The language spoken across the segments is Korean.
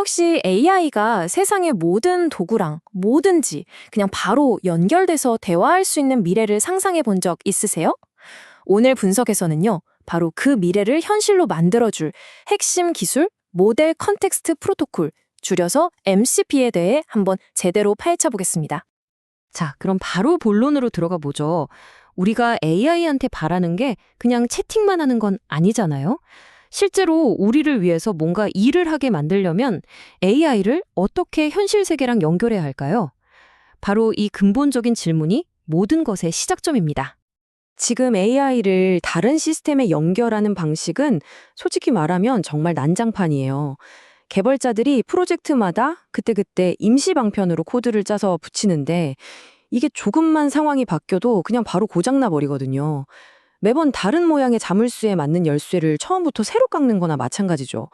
혹시 AI가 세상의 모든 도구랑 뭐든지 그냥 바로 연결돼서 대화할 수 있는 미래를 상상해 본 적 있으세요? 오늘 분석에서는요, 바로 그 미래를 현실로 만들어줄 핵심 기술, 모델 컨텍스트 프로토콜, 줄여서 MCP에 대해 한번 제대로 파헤쳐 보겠습니다. 자, 그럼 바로 본론으로 들어가 보죠. 우리가 AI한테 바라는 게 그냥 채팅만 하는 건 아니잖아요. 실제로 우리를 위해서 뭔가 일을 하게 만들려면 AI를 어떻게 현실 세계랑 연결해야 할까요? 바로 이 근본적인 질문이 모든 것의 시작점입니다. 지금 AI를 다른 시스템에 연결하는 방식은 솔직히 말하면 정말 난장판이에요. 개발자들이 프로젝트마다 그때그때 임시 방편으로 코드를 짜서 붙이는데 이게 조금만 상황이 바뀌어도 그냥 바로 고장나 버리거든요. 매번 다른 모양의 자물쇠에 맞는 열쇠를 처음부터 새로 깎는 거나 마찬가지죠.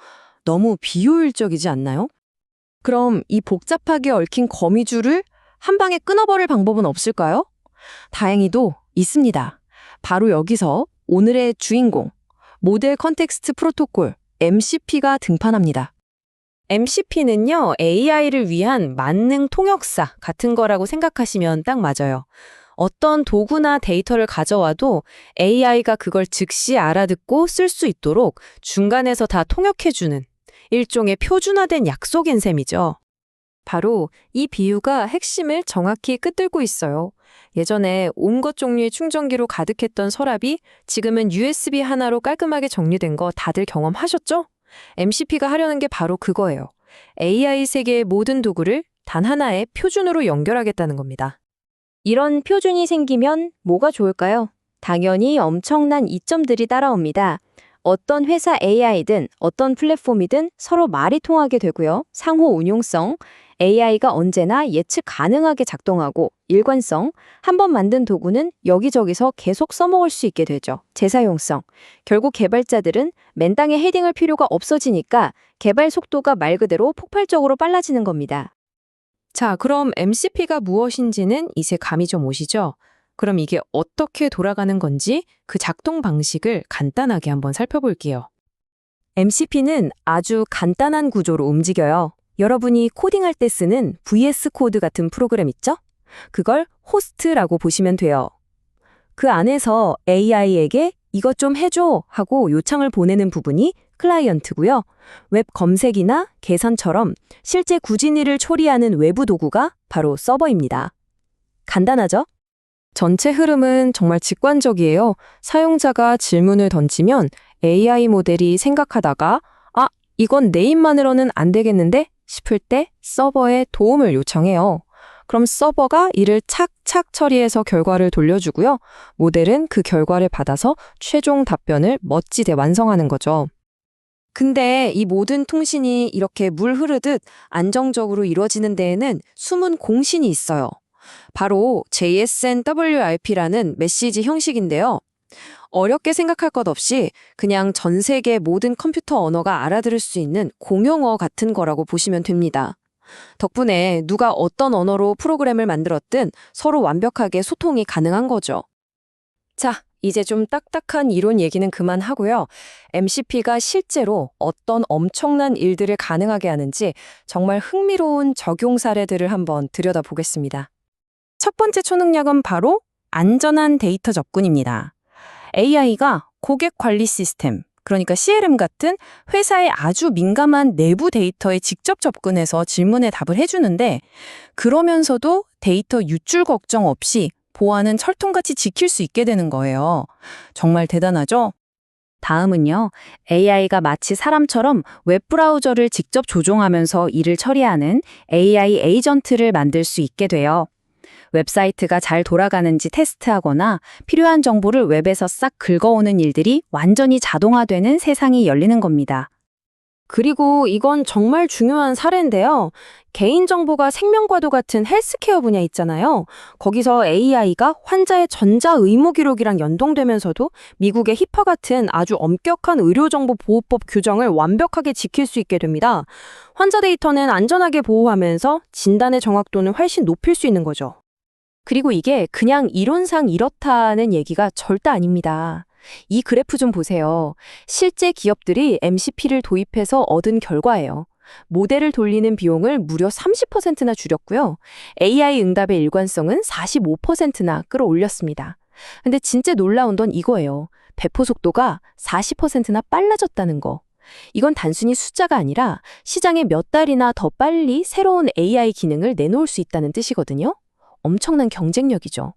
너무 비효율적이지 않나요? 그럼 이 복잡하게 얽힌 거미줄을 한 방에 끊어버릴 방법은 없을까요? 다행히도 있습니다. 바로 여기서 오늘의 주인공, 모델 컨텍스트 프로토콜, MCP가 등판합니다. MCP는요, AI를 위한 만능 통역사 같은 거라고 생각하시면 딱 맞아요. 어떤 도구나 데이터를 가져와도 AI가 그걸 즉시 알아듣고 쓸 수 있도록 중간에서 다 통역해주는 일종의 표준화된 약속인 셈이죠. 바로 이 비유가 핵심을 정확히 끄들고 있어요. 예전에 온것 종류의 충전기로 가득했던 서랍이 지금은 USB 하나로 깔끔하게 정리된 거 다들 경험하셨죠? MCP가 하려는 게 바로 그거예요. AI 세계의 모든 도구를 단 하나의 표준으로 연결하겠다는 겁니다. 이런 표준이 생기면 뭐가 좋을까요? 당연히 엄청난 이점들이 따라옵니다. 어떤 회사 AI든 어떤 플랫폼이든 서로 말이 통하게 되고요. 상호 운용성, AI가 언제나 예측 가능하게 작동하고 일관성, 한 번 만든 도구는 여기저기서 계속 써먹을 수 있게 되죠. 재사용성, 결국 개발자들은 맨땅에 헤딩할 필요가 없어지니까 개발 속도가 말 그대로 폭발적으로 빨라지는 겁니다. 자, 그럼 MCP가 무엇인지는 이제 감이 좀 오시죠? 그럼 이게 어떻게 돌아가는 건지 그 작동 방식을 간단하게 한번 살펴볼게요. MCP는 아주 간단한 구조로 움직여요. 여러분이 코딩할 때 쓰는 VS 코드 같은 프로그램 있죠? 그걸 호스트라고 보시면 돼요. 그 안에서 AI에게 이것 좀 해줘 하고 요청을 보내는 부분이 클라이언트고요. 웹 검색이나 계산처럼 실제 구진 일을 처리하는 외부 도구가 바로 서버입니다. 간단하죠? 전체 흐름은 정말 직관적이에요. 사용자가 질문을 던지면 AI 모델이 생각하다가 아, 이건 내 입만으로는 안 되겠는데 싶을 때 서버에 도움을 요청해요. 그럼 서버가 이를 착착 처리해서 결과를 돌려주고요. 모델은 그 결과를 받아서 최종 답변을 멋지게 완성하는 거죠. 근데 이 모든 통신이 이렇게 물 흐르듯 안정적으로 이루어지는 데에는 숨은 공신이 있어요. 바로 JSNWRP라는 메시지 형식인데요. 어렵게 생각할 것 없이 그냥 전 세계 모든 컴퓨터 언어가 알아들을 수 있는 공용어 같은 거라고 보시면 됩니다. 덕분에 누가 어떤 언어로 프로그램을 만들었든 서로 완벽하게 소통이 가능한 거죠. 자, 이제 좀 딱딱한 이론 얘기는 그만하고요. MCP가 실제로 어떤 엄청난 일들을 가능하게 하는지 정말 흥미로운 적용 사례들을 한번 들여다보겠습니다. 첫 번째 초능력은 바로 안전한 데이터 접근입니다. AI가 고객 관리 시스템, 그러니까 CRM 같은 회사의 아주 민감한 내부 데이터에 직접 접근해서 질문에 답을 해주는데 그러면서도 데이터 유출 걱정 없이 보안은 철통같이 지킬 수 있게 되는 거예요. 정말 대단하죠? 다음은요. AI가 마치 사람처럼 웹브라우저를 직접 조종하면서 일을 처리하는 AI 에이전트를 만들 수 있게 돼요. 웹사이트가 잘 돌아가는지 테스트하거나 필요한 정보를 웹에서 싹 긁어오는 일들이 완전히 자동화되는 세상이 열리는 겁니다. 그리고 이건 정말 중요한 사례인데요. 개인정보가 생명과도 같은 헬스케어 분야 있잖아요. 거기서 AI가 환자의 전자 의무 기록이랑 연동되면서도 미국의 히파 같은 아주 엄격한 의료정보보호법 규정을 완벽하게 지킬 수 있게 됩니다. 환자 데이터는 안전하게 보호하면서 진단의 정확도는 훨씬 높일 수 있는 거죠. 그리고 이게 그냥 이론상 이렇다는 얘기가 절대 아닙니다. 이 그래프 좀 보세요. 실제 기업들이 MCP를 도입해서 얻은 결과예요. 모델을 돌리는 비용을 무려 30%나 줄였고요. AI 응답의 일관성은 45%나 끌어올렸습니다. 근데 진짜 놀라운 건 이거예요. 배포 속도가 40%나 빨라졌다는 거. 이건 단순히 숫자가 아니라 시장에 몇 달이나 더 빨리 새로운 AI 기능을 내놓을 수 있다는 뜻이거든요. 엄청난 경쟁력이죠.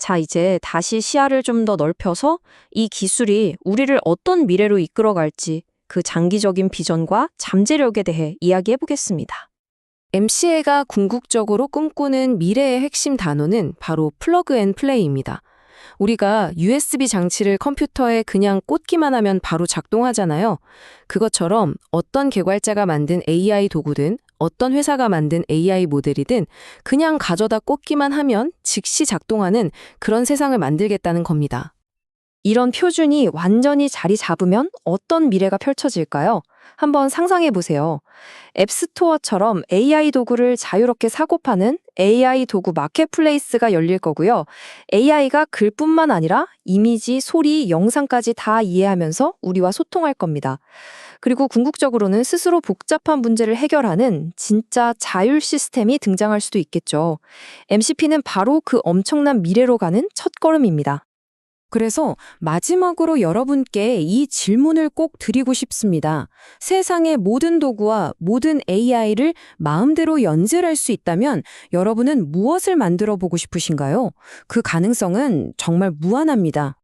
자, 이제 다시 시야를 좀 더 넓혀서 이 기술이 우리를 어떤 미래로 이끌어갈지 그 장기적인 비전과 잠재력에 대해 이야기해 보겠습니다. MCA가 궁극적으로 꿈꾸는 미래의 핵심 단어는 바로 플러그 앤 플레이입니다. 우리가 USB 장치를 컴퓨터에 그냥 꽂기만 하면 바로 작동하잖아요. 그것처럼 어떤 개발자가 만든 AI 도구든 어떤 회사가 만든 AI 모델이든 그냥 가져다 꽂기만 하면 즉시 작동하는 그런 세상을 만들겠다는 겁니다. 이런 표준이 완전히 자리 잡으면 어떤 미래가 펼쳐질까요? 한번 상상해 보세요. 앱스토어처럼 AI 도구를 자유롭게 사고 파는 AI 도구 마켓플레이스가 열릴 거고요. AI가 글뿐만 아니라 이미지, 소리, 영상까지 다 이해하면서 우리와 소통할 겁니다. 그리고 궁극적으로는 스스로 복잡한 문제를 해결하는 진짜 자율 시스템이 등장할 수도 있겠죠. MCP는 바로 그 엄청난 미래로 가는 첫걸음입니다. 그래서 마지막으로 여러분께 이 질문을 꼭 드리고 싶습니다. 세상의 모든 도구와 모든 AI를 마음대로 연결할 수 있다면 여러분은 무엇을 만들어 보고 싶으신가요? 그 가능성은 정말 무한합니다.